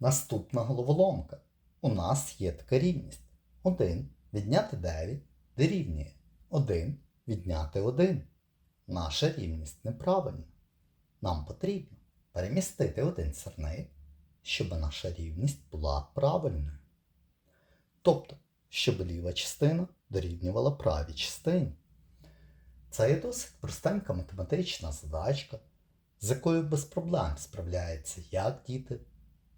Наступна головоломка. У нас є така рівність. 1 відняти 9 дорівнює 1 відняти 1. Наша рівність неправильна. Нам потрібно перемістити один сірник, щоб наша рівність була правильною. Тобто, щоб ліва частина дорівнювала правій частині. Це є досить простенька математична задачка, з якою без проблем справляються як діти,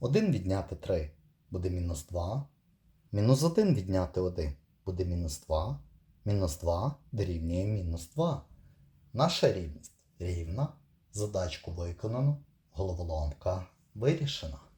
1 відняти 3 буде мінус 2, мінус 1 відняти 1 буде мінус 2, мінус 2 дорівнює мінус 2. Наша рівність рівна, задачку виконано, головоломка вирішена.